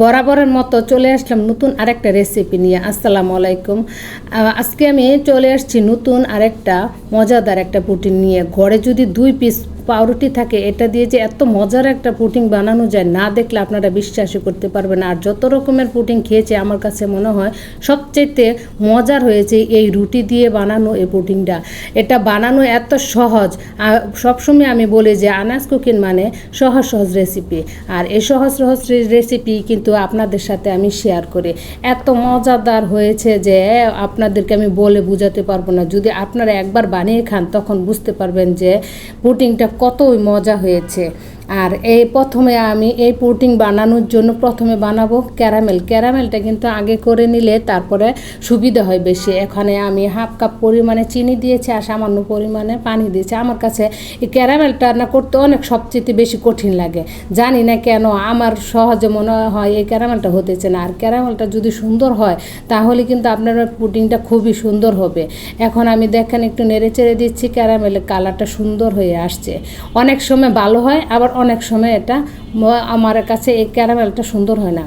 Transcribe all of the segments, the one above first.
বরাবরের মতো চলে আসলাম নতুন আরেকটা রেসিপি নিয়ে। আসসালামু আলাইকুম। আজকে আমি চলে আসছি নতুন আরেকটা মজাদার একটা প্রোটিন নিয়ে। ঘরে যদি দুই পিস পাউরুটি থাকে, এটা দিয়ে যে এত মজার একটা পুটিং বানানো যায়, না দেখলে আপনারা বিশ্বাসই করতে পারবেন আর যত রকমের পুটিং খেয়েছে, আমার কাছে মনে হয় সবচেয়ে মজার হয়েছে এই রুটি দিয়ে বানানো এই পুটিংটা এটা বানানো এত সহজ। সবসময় আমি বলি যে, আনাজ কুকিং মানে সহজ সহজ রেসিপি আর এই সহজ সহজ রেসিপি কিন্তু আপনাদের সাথে আমি শেয়ার করি। এত মজাদার হয়েছে যে, আপনাদেরকে আমি বলে বোঝাতে পারব না। যদি আপনারা একবার বানিয়ে খান, তখন বুঝতে পারবেন যে পুটিংটা কতই মজা হয়েছে। আর এই প্রথমে আমি এই পুটিং বানানোর জন্য প্রথমে বানাবো ক্যারামেল। ক্যারামেলটা কিন্তু আগে করে নিলে তারপরে সুবিধা হয় বেশি। এখানে আমি হাফ কাপ পরিমাণে চিনি দিয়েছি আর সামান্য পরিমাণে পানি দিয়েছি। আমার কাছে এই ক্যারামেলটা না করতে অনেক সবচেয়ে বেশি কঠিন লাগে। জানি না কেন আমার সহজে মনে হয় এই ক্যারামেলটা হতেছে না। আর ক্যারামেলটা যদি সুন্দর হয়, তাহলে কিন্তু আপনার পুডিংটা খুবই সুন্দর হবে। এখন আমি দেখেন একটু নেড়ে চেড়ে দিচ্ছি। ক্যারামেলের কালারটা সুন্দর হয়ে আসছে। অনেক সময় ভালো হয়, আবার অনেক সময় এটা আমার কাছে এই ক্যারামেলটা সুন্দর হয় না।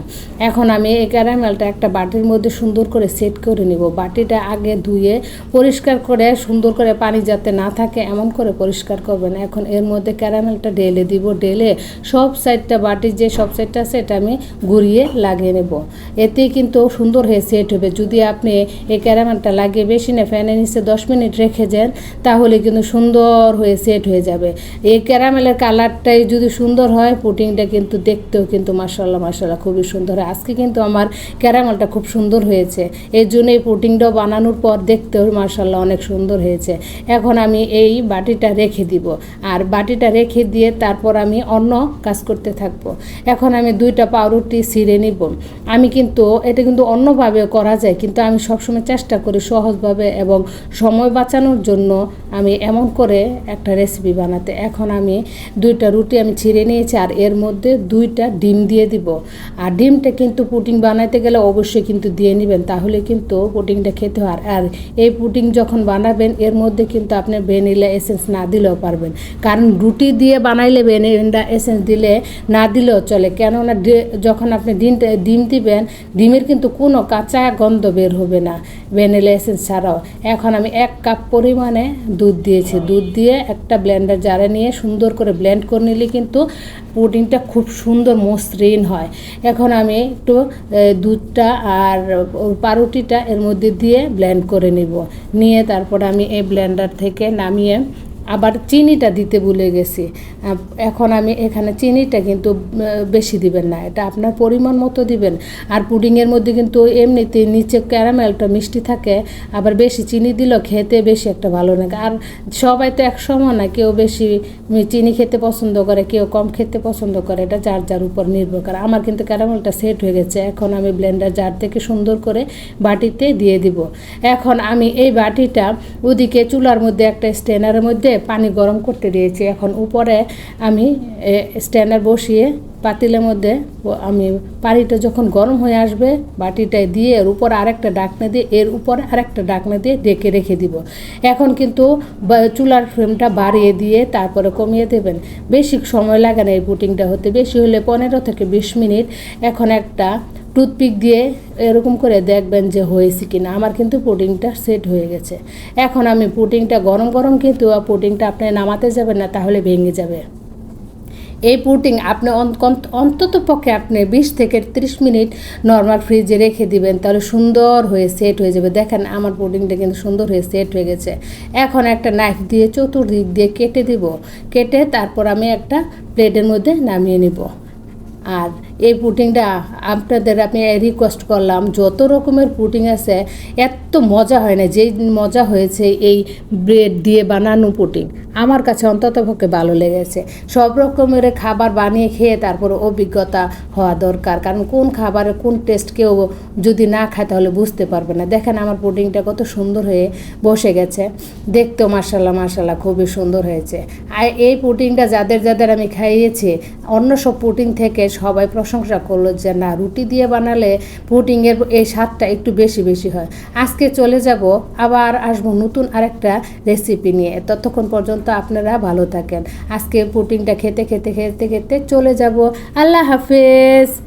এখন আমি এই ক্যারামেলটা একটা বাটির মধ্যে সুন্দর করে সেট করে নিব। বাটিটা আগে ধুয়ে পরিষ্কার করে, সুন্দর করে পানি যাতে না থাকে, এমন করে পরিষ্কার করবেন। এখন এর মধ্যে ক্যারামেলটা ঢেলে দিব। ঢেলে সব সাইডটা বাটির যে সব সাইডটা আছে, এটা আমি ঘুরিয়ে লাগিয়ে নেব। এতে কিন্তু সুন্দর হয়ে সেট হবে। যদি আপনি এই ক্যারামেলটা লাগিয়ে বেশি না ফ্যানের নিচে দশ মিনিট রেখে যান তাহলে কিন্তু সুন্দর হয়ে সেট হয়ে যাবে। এই ক্যারামেলের কালারটাই যদি সুন্দর হয় পুটিংটা কিন্তু দেখতেও কিন্তু মাসাল্লাহ মাসাল্লাহ খুবই সুন্দর হয়। আজকে কিন্তু আমার ক্যারামেলটা খুব সুন্দর হয়েছে। এই জন্য এই পুটিংটাও বানানোর পর দেখতেও মাসাল্লাহ অনেক সুন্দর হয়েছে। এখন আমি এই বাটিটা রেখে দিব। আর বাটিটা রেখে দিয়ে তারপর আমি অন্য কাজ করতে থাকব। এখন আমি দুইটা পাউরুটি ছিঁড়ে নিব। আমি কিন্তু, এটা কিন্তু অন্যভাবে করা যায়, কিন্তু আমি সবসময় চেষ্টা করি সহজভাবে এবং সময় বাঁচানোর জন্য আমি এমন করে একটা রেসিপি বানাতে। এখন আমি দুইটা রুটি আমি ছিঁড়ে নিয়েছি আর এর মধ্যে দুইটা ডিম দিয়ে দিব। আর ডিমটা কিন্তু পুডিং বানাইতে গেলে অবশ্যই কিন্তু দিয়ে নেবেন, তাহলে কিন্তু পুটিংটা খেতে হয়। আর এই পুডিং যখন বানাবেন, এর মধ্যে কিন্তু আপনি ভ্যানিলা এসেন্স না দিলেও পারবেন। কারণ রুটি দিয়ে বানাইলে ভ্যানিলা এসেন্স দিলে না দিলেও চলে। কেননা যখন আপনি ডিমটা, ডিম দিবেন, ডিমের কিন্তু কোনো কাঁচা গন্ধ বের হবে না ভ্যানিলা এসেন্স ছাড়াও। এখন আমি এক কাপ পরিমাণে দুধ দিয়েছি। দুধ দিয়ে একটা ব্লেন্ডার জারে নিয়ে সুন্দর করে ব্লেন্ড করে নিলে কিন্তু পুডিংটা খুব সুন্দর মসৃণ হয়। এখন আমি একটু দুধটা আর পাউরুটিটা এর মধ্যে দিয়ে ব্লেন্ড করে নিব। নিয়ে তারপর আমি এই ব্লেন্ডার থেকে নামিয়ে আবার চিনিটা দিতে ভুলে গেছি। এখন আমি এখানে চিনিটা কিন্তু বেশি দিবেন না। এটা আপনার পরিমাণ মতো দিবেন। আর পুডিংয়ের মধ্যে কিন্তু এমনিতে নিচে ক্যারামেলটা মিষ্টি থাকে, আবার বেশি চিনি দিলেও খেতে বেশি একটা ভালো লাগে। আর সবাই তো এক সমান না, কেউ বেশি চিনি খেতে পছন্দ করে, কেউ কম খেতে পছন্দ করে। এটা যার যার উপর নির্ভর করে। আমার কিন্তু ক্যারামেলটা সেট হয়ে গেছে। এখন আমি ব্লেন্ডার জার থেকে সুন্দর করে বাটিতে দিয়ে দিব। এখন আমি এই বাটিটা ওদিকে চুলার মধ্যে একটা স্ট্যান্ডারের মধ্যে পানি গরম করতে দিয়েছি। এখন উপরে আমি স্ট্যান্ডার বসিয়ে পাতিলের মধ্যে আমি পানিটা যখন গরম হয়ে আসবে বাটিটায় দিয়ে এর উপর আরেকটা ডাকনা দিয়ে, এর উপরে আরেকটা ডাকনা দিয়ে ডেকে রেখে দিব। এখন কিন্তু চুলার ফ্লেমটা বাড়িয়ে দিয়ে তারপরে কমিয়ে দেবেন। বেশি সময় লাগে না এই পুটিংটা হতে। বেশি হলে পনেরো থেকে বিশ মিনিট। এখন একটা টুথপিক দিয়ে এরকম করে দেখবেন যে হয়েছে কিনা। আমার কিন্তু পুডিংটা সেট হয়ে গেছে। এখন আমি পুডিংটা গরম গরম কিন্তু পুডিংটা আপনি নামাতে যাবেন না, তাহলে ভেঙে যাবে। এই পুটিং আপনি অন্তত পক্ষে আপনি বিশ থেকে ত্রিশ মিনিট নর্মাল ফ্রিজে রেখে দিবেন, তাহলে সুন্দর হয়ে সেট হয়ে যাবে। দেখেন আমার পুডিংটা কিন্তু সুন্দর হয়ে সেট হয়ে গেছে। এখন একটা নাইফ দিয়ে চতুর্দিক দিয়ে কেটে দিব। কেটে তারপর আমি একটা প্লেটের মধ্যে নামিয়ে নিব। আর এই পুটিংটা আপনাদের আমি রিকোয়েস্ট করলাম, যত রকমের পুটিং আছে, এত মজা হয় না, যেই মজা হয়েছে এই ব্রেড দিয়ে বানানো পুটিং আমার কাছে অন্তত পক্ষে ভালো লেগেছে। সব রকমের খাবার বানিয়ে খেয়ে তারপর অভিজ্ঞতা হওয়া দরকার। কারণ কোন খাবারের কোন টেস্ট কেউ যদি না খায় তাহলে বুঝতে পারবে না। দেখেন আমার পুডিংটা কত সুন্দর হয়ে বসে গেছে। দেখতেও মার্শাল্লাহ মার্শাল্লাহ খুবই সুন্দর হয়েছে। আর এই পুডিংটা যাদের যাদের আমি খাইয়েছি, অন্য সব পুডিং থেকে সবাই প্রশংসা করল যে, না, রুটি দিয়ে বানালে পুডিংয়ের এই স্বাদটা একটু বেশি বেশি হয়। আজকে চলে যাব, আবার আসব নতুন আরেকটা রেসিপি নিয়ে। ততক্ষণ পর্যন্ত আপনারা ভালো থাকেন। আজকে পুটিংটা খেতে খেতে খেতে খেতে চলে যাব। আল্লাহ হাফেজ।